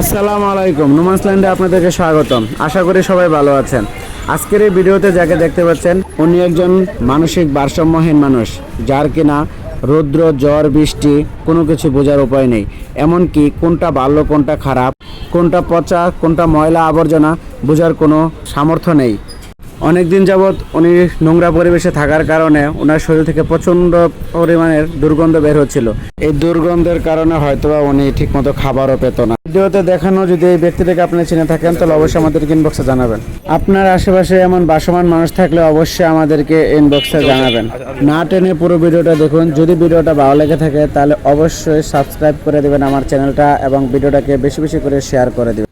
আসসালামু আলাইকুম নোমান্সল্যান্ডে আপনাদেরকে স্বাগতম। আশা করি সবাই ভালো আছেন। আজকের এই ভিডিওতে যাকে দেখতে পাচ্ছেন, উনি একজন মানসিক ভারসাম্যহীন মানুষ, যার কিনা রৌদ্র, জ্বর, বৃষ্টি কোনো কিছু বোঝার উপায় নেই। এমনকি কোনটা ভালো, কোনটা খারাপ, কোনটা পচা, কোনটা ময়লা আবর্জনা বোঝার কোনো সামর্থ্য নেই। অনেক দিন যাবৎ উনি নোংরা পরিবেশে থাকার কারণে ওনার শরীর থেকে প্রচণ্ড পরিমাণের দুর্গন্ধ বের হচ্ছিল। এই দুর্গন্ধের কারণে হয়তোবা উনি ঠিকমতো খাবারও পেত না। ভিডিওতে দেখানো যদি এই ব্যক্তিটাকে আপনি চিনে থাকেন, তাহলে অবশ্যই আমাদেরকে ইনবক্সে জানাবেন। আপনার আশেপাশে এমন বাসমান মানুষ থাকলে অবশ্যই আমাদেরকে ইনবক্সে জানাবেন। না টেনে পুরো ভিডিওটা দেখুন। যদি ভিডিওটা ভালো লেগে থাকে, তাহলে অবশ্যই সাবস্ক্রাইব করে দেবেন আমার চ্যানেলটা এবং ভিডিওটাকে বেশি বেশি করে শেয়ার করে দেবেন।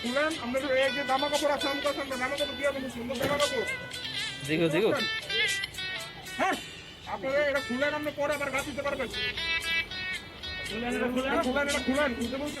খুলেন আমরা এই যে জামা কাপড় আছে আমি কথা জামা কাপড় দিয়ে দেবো সুন্দর জামা কাপড়। জিগো জিগো। হ্যাঁ আপনারা এটা খুলেন আপনি পরে আবার গাছ দিতে পারবেন। খুলেন এটা খুলেন খুলেন এটা খুলেন খুলতে বলছি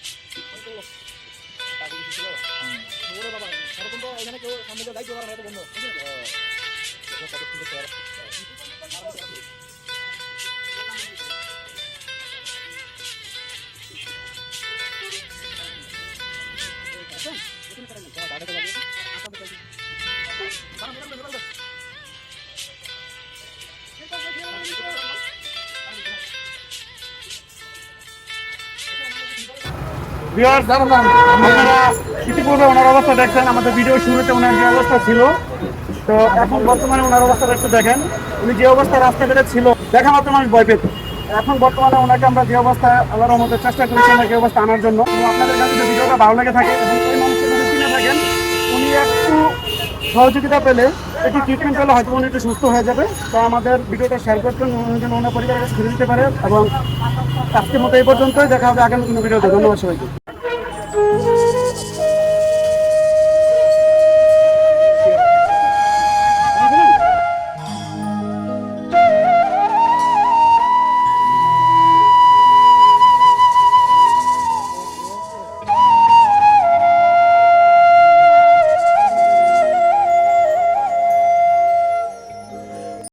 এখানে কেউ সামনে দায়িত্ব করা হয়তো বন্ধ ভিউয়ার্স আপনারা ইতিপূর্বে ওনার অবস্থা দেখছেন, আমাদের ভিডিও শুরুতে ওনার যে অবস্থা ছিল, তো এখন বর্তমানে ওনার অবস্থাটা একটু দেখেন। উনি যে অবস্থায় রাস্তাঘাটে ছিল দেখা মাত্র মানুষ ভয় পেত। এখন বর্তমানে ওনাকে আমরা যে অবস্থায় আল্লাহর মধ্যে চেষ্টা করেছি ওনাকে অবস্থা আনার জন্য। আপনাদের কাছে যদি ভিডিওটা ভালো লেগে থাকে থাকেন, উনি একটু সহযোগিতা পেলে, একটু ট্রিটমেন্ট পেলে হয়তো উনি একটু সুস্থ হয়ে যাবে। তো আমাদের ভিডিওটা শেয়ার করতেন উনি যেন ওনার পরিবারের কাছে ফিরে দিতে পারে, এবং আজকের মতো এই পর্যন্তই। দেখা হবে আগামী কোনো ভিডিওতে। ধন্যবাদ সবাইকে।